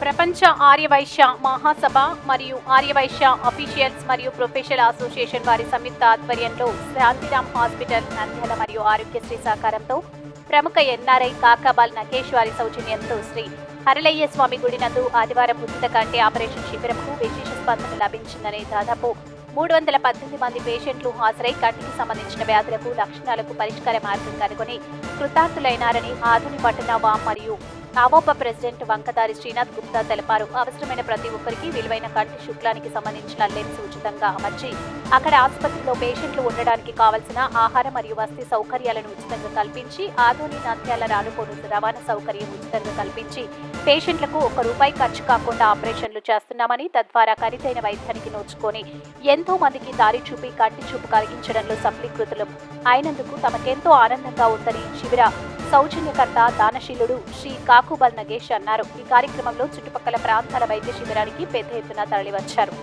ప్రపంచ ఆర్యవైశ్య మహాసభ మరియు ఆర్యవైశ్య అఫీషియల్స్ మరియు ప్రొఫెషనల్ అసోసియేషన్ వారి సంయుక్త ఆధ్వర్యంలో శాంతిరామ్ హాస్పిటల్ నంద్యాల మరియు ఆరోగ్యశ్రీ సహకారంతో ప్రముఖ ఎన్ఆర్ఐ కాకాబాల్ నకేష్ వారి సౌజన్యంతో శ్రీ హరలయ్య స్వామి గుడి నందు ఆదివారం ఉచిత కంటి ఆపరేషన్ శిబిరంకు విశేష స్పందన లభించిందని దాదాపు మూడు వందల పద్దెనిమిది మంది పేషెంట్లు హాజరై కంటికి సంబంధించిన వ్యాధులకు లక్షణాలకు పరిష్కార మార్గం కనుగొని కృతార్థులైనారని ఆధుని పట్టణ వామ్ మరియు నామోప ప్రెసిడెంట్ వంకదారి శ్రీనాథ్ గుప్తా తెలిపారు. అవసరమైన ప్రతి ఒక్కరికి విలువైన కంటి శుక్లానికి సంబంధించిన లెన్స్ ఉచితంగా అమర్చి అక్కడ ఆసుపత్రిలో పేషెంట్లు ఉండడానికి కావలసిన ఆహార మరియు వసతి సౌకర్యాలను ఉచితంగా కల్పించి ఆధునిక నంద్యాల రానుకోను రవాణా సౌకర్యం ఉచితంగా కల్పించి పేషెంట్లకు ఒక్క రూపాయి ఖర్చు కాకుండా ఆపరేషన్లు చేస్తున్నామని తద్వారా ఖరీదైన వైద్యానికి నోచుకొని ఎంతో మందికి దారి చూపి కంటి చూపు కలిగించడంలో సఫలీకృతులం. అయినందుకు తమకెంతో ఆనందంగా ఉందని శిబిర సౌజన్యకర్త దానశీలుడు శ్రీ కాకుబల్ నగేష్ అన్నారు. ఈ కార్యక్రమంలో చుట్టుపక్కల ప్రాంతాల వైద్య శిబిరానికి పెద్ద ఎత్తున తరలివచ్చారు.